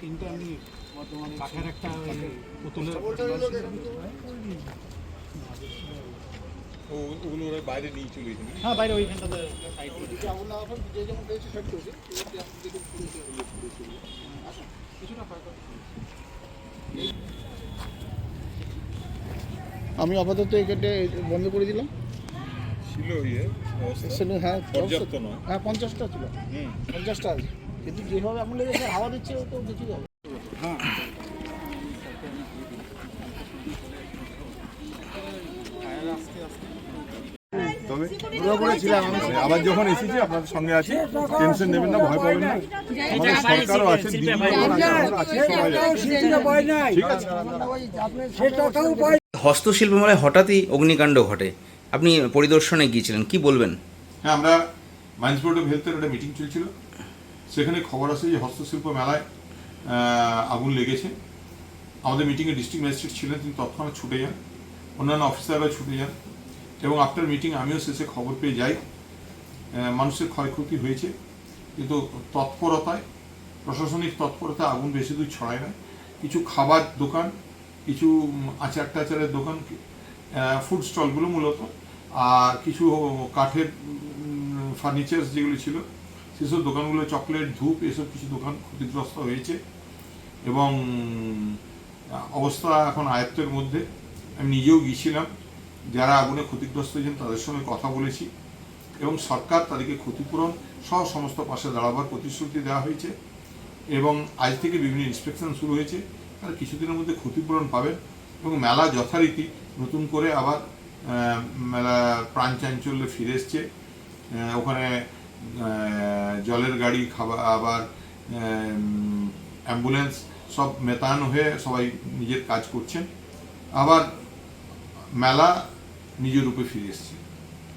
তিনটা আমি কাঠের একটা ওই পুতুলের ও ওগুলো ওরা বাইরে নিয়ে চলে গেছে হ্যাঁ বাইরে ওইখানটাতে সাইড করে আমি আপাতত এখানটা বন্ধ করে দিলাম। ছিল ইয়ে হ্যাঁ পর্যাপ্ত নয়। হ্যাঁ পঞ্চাশটা ছিল। হুম। পঞ্চাশটা আছে। কিন্তু যেভাবে আগুন লেগেছে হাওয়া দিচ্ছে তো তবে আবার যখন এসেছি আপনাদের সঙ্গে আছি। টেনশন নেবেন না ভয় পাবেন না। আমাদের সরকারও আছে হস্তশিল্প মেলায় হঠাৎই অগ্নিকাণ্ড ঘটে। আপনি পরিদর্শনে গিয়েছিলেন কি বলবেন? হ্যাঁ আমরা মাইন্স বোর্ড অফ হেলথের একটা মিটিং চলছিল। সেখানে খবর আসে যে হস্তশিল্প মেলায় আগুন লেগেছে। আমাদের মিটিংয়ে ডিস্ট্রিক্ট ম্যাজিস্ট্রেট ছিলেন, তিনি তৎক্ষণাৎ ছুটে যান। অন্যান্য অফিসাররা ছুটে যান। এবং আফটার মিটিং আমিও শেষে খবর পেয়ে যাই। মানুষের ক্ষয়ক্ষতি হয়েছে। কিন্তু তৎপরতায়, প্রশাসনিক তৎপরতা আগুন বেশি দূর ছড়ায় না। কিছু খাবার দোকান, কিছু আচার টাচারের দোকান ফুড স্টলগুলো মূলত। আর কিছু কাঠের ফার্নিচার যেগুলো ছিল সেসব দোকানগুলো চকলেট, ধূপ এসব কিছু দোকান ক্ষতিগ্রস্ত হয়েছে এবং অবস্থা এখন আয়ত্তের মধ্যে। আমি নিজেও গিয়েছিলাম, যারা আগুনে ক্ষতিগ্রস্ত হয়েছেন তাদের সঙ্গে কথা বলেছি এবং সরকার তাদেরকে ক্ষতিপূরণ সহ সমস্ত পাশে দাঁড়াবার প্রতিশ্রুতি দেওয়া হয়েছে এবং আজ থেকে বিভিন্ন ইন্সপেকশন শুরু হয়েছে। তারা কিছুদিনের মধ্যে ক্ষতিপূরণ পাবেন এবং মেলা যথারীতি নতুন করে আবার মেলা প্রাণ চাঞ্চল্যে ফিরে এসছে। ওখানে জলের গাড়ি, খাবার, আবার অ্যাম্বুলেন্স সব মেতান হয়ে সবাই নিজের কাজ করছেন। আবার মেলা নিজ রূপে ফিরে এসছে।